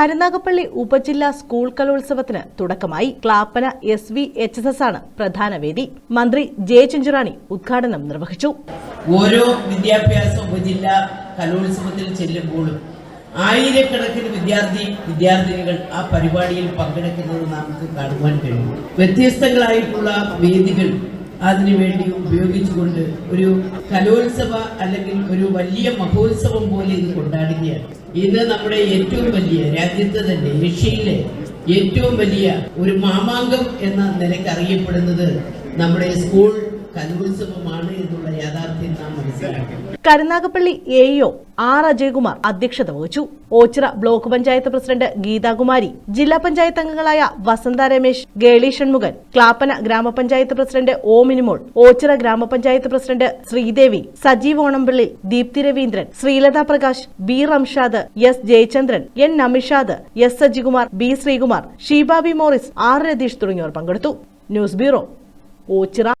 കരുനാഗപ്പള്ളി ഉപജില്ലാ സ്കൂൾ കലോത്സവത്തിന് തുടക്കമായി Clappana S V H S S ആണ് പ്രധാന വേദി. മന്ത്രി ജെ ചെഞ്ചുറാണി ഉദ്ഘാടനം നിർവഹിച്ചു. ഓരോ വിദ്യാഭ്യാസ ഉപജില്ലാ കലോത്സവത്തിൽ ചെല്ലുമ്പോഴും ആയിരക്കണക്കിന് വിദ്യാർത്ഥി വിദ്യാർത്ഥിനികൾ ആ പരിപാടിയിൽ പങ്കെടുക്കുന്നത് നമുക്ക് കാണുവാൻ കഴിയും. വ്യത്യസ്തങ്ങളായിട്ടുള്ള വേദികൾ അതിനുവേണ്ടി ഉപയോഗിച്ചുകൊണ്ട് ഒരു കലോത്സവ അല്ലെങ്കിൽ ഒരു വലിയ മഹോത്സവം പോലെ ഇത് കൊണ്ടാടുകയാണ്. ഇത് നമ്മുടെ ഏറ്റവും വലിയ രാജ്യത്ത് തന്നെ ഏഷ്യയിലെ ഏറ്റവും വലിയ ഒരു മാമാങ്കം എന്ന നിലയ്ക്ക് അറിയപ്പെടുന്നത് നമ്മുടെ school Karunagappally AEO R Ajayakumar അധ്യക്ഷത വഹിച്ചു. ഓച്ചിറ ബ്ലോക്ക് പഞ്ചായത്ത് പ്രസിഡന്റ് ഗീതാകുമാരി ജില്ലാ പഞ്ചായത്ത് അംഗങ്ങളായ വസന്ത രമേശ് ഗേളി ഷൺമുഖൻ ക്ലാപ്പന ഗ്രാമപഞ്ചായത്ത് പ്രസിഡന്റ് ഓ മിനിമോൾ ഓച്ചിറ ഗ്രാമപഞ്ചായത്ത് president Sreedevi Sajeev Onampilly Deepthi Raveendran Sreelatha Prakash B Ramshad S Jayachandran N Namishad S Sajikumar B Sreekumar Sheebabi Morris R Ratheesh തുടങ്ങിയവർ പങ്കെടുത്തു. News bureau Oachira.